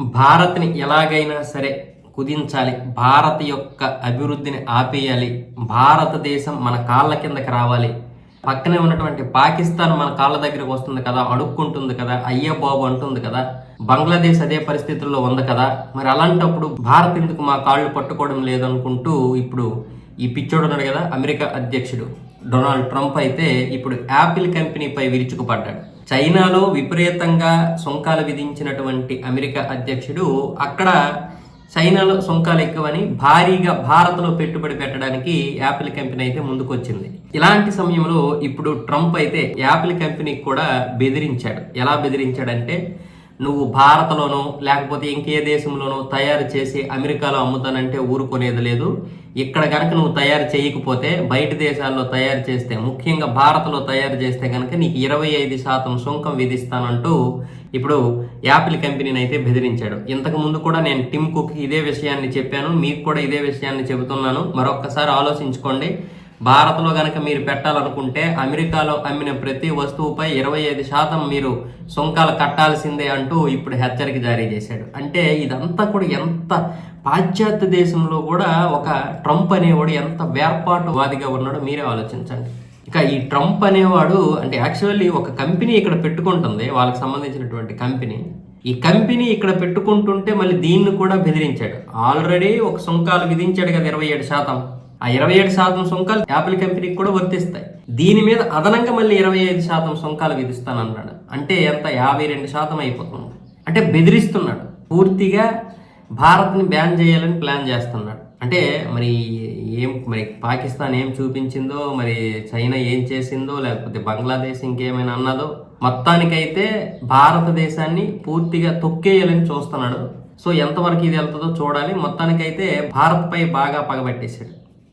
భారత్ని ఎలాగైనా సరే కుదించాలి. భారత్ యొక్క అభివృద్ధిని ఆపేయాలి. భారతదేశం మన కాళ్ళ కిందకి రావాలి. పక్కనే ఉన్నటువంటి పాకిస్తాన్ మన కాళ్ళ దగ్గరకు వస్తుంది కదా అడుక్కుంటుంది కదా అయ్యే బాబు అంటుంది కదా బంగ్లాదేశ్ అదే పరిస్థితుల్లో ఉంది కదా. మరి అలాంటప్పుడు భారత్ ఎందుకు మా కాళ్ళు పట్టుకోవడం లేదనుకుంటూ ఇప్పుడు ఈ పిచ్చోడు ఉన్నాడు కదా అమెరికా అధ్యక్షుడు. డొనాల్డ్ ట్రంప్ అయితే ఇప్పుడు యాపిల్ కంపెనీపై విరుచుకుపడ్డాడు. చైనాలో విపరీతంగా సుంకాలు విధించినటువంటి అమెరికా అధ్యక్షుడు అక్కడ చైనాలో సుంకాలు ఎక్కువని భారీగా భారత్లో పెట్టుబడి పెట్టడానికి యాపిల్ కంపెనీ అయితే ముందుకొచ్చింది. ఇలాంటి సమయంలో ఇప్పుడు ట్రంప్ అయితే యాపిల్ కంపెనీకి కూడా బెదిరించాడు. ఎలా బెదిరించాడంటే నువ్వు భారత్లోనో లేకపోతే ఇంకే దేశంలోనో తయారు చేసి అమెరికాలో అమ్ముతానంటే ఊరుకునేది లేదు. ఇక్కడ కనుక నువ్వు తయారు చేయకపోతే బయట దేశాల్లో తయారు చేస్తే ముఖ్యంగా భారత్లో తయారు చేస్తే కనుక నీకు ఇరవై ఐదు శాతం సుంకం విధిస్తానంటూ ఇప్పుడు యాపిల్ కంపెనీని అయితే బెదిరించాడు. ఇంతకు ముందు కూడా నేను టిమ్ కుక్ ఇదే విషయాన్ని చెప్పాను. మీకు కూడా ఇదే విషయాన్ని చెబుతున్నాను. మరొక్కసారి ఆలోచించుకోండి. భారత్లో కనుక మీరు పెట్టాలనుకుంటే అమెరికాలో అమ్మిన ప్రతి వస్తువుపై ఇరవై ఐదు శాతం మీరు సుంకాలు కట్టాల్సిందే అంటూ ఇప్పుడు హెచ్చరిక జారీ చేశాడు. అంటే ఇదంతా కూడా ఎంత పాశ్చాత్య దేశంలో కూడా ఒక ట్రంప్ అనేవాడు ఎంత వేర్పాటువాదిగా ఉన్నాడో మీరే ఆలోచించండి. ఇక ఈ ట్రంప్ అనేవాడు అంటే యాక్చువల్లీ ఒక కంపెనీ ఇక్కడ పెట్టుకుంటుంది వాళ్ళకి సంబంధించినటువంటి కంపెనీ. ఈ కంపెనీ ఇక్కడ పెట్టుకుంటుంటే మళ్ళీ దీన్ని కూడా బెదిరించాడు. ఆల్రెడీ ఒక సుంకాలు విధించాడు కదా ఇరవై ఏడు శాతం. ఆ ఇరవై ఏడు శాతం సుంకాలు యాపిల్ కంపెనీకి కూడా వర్తిస్తాయి. దీని మీద అదనంగా మళ్ళీ ఇరవై ఐదు శాతం సుంకాలు విధిస్తానన్నాడు. అంటే ఎంత? యాభై రెండు శాతం అయిపోతుంది. అంటే బెదిరిస్తున్నాడు. పూర్తిగా భారత్ని బ్యాన్ చేయాలని ప్లాన్ చేస్తున్నాడు. అంటే మరి ఏం మరి పాకిస్తాన్ ఏం చూపించిందో మరి చైనా ఏం చేసిందో లేకపోతే బంగ్లాదేశ్ ఇంకేమైనా అన్నదో మొత్తానికైతే భారతదేశాన్ని పూర్తిగా తొక్కేయాలని చూస్తున్నాడు. సో ఎంతవరకు ఇది వెళ్తుందో చూడాలి. మొత్తానికైతే భారత్పై బాగా పగబట్టేశాడు.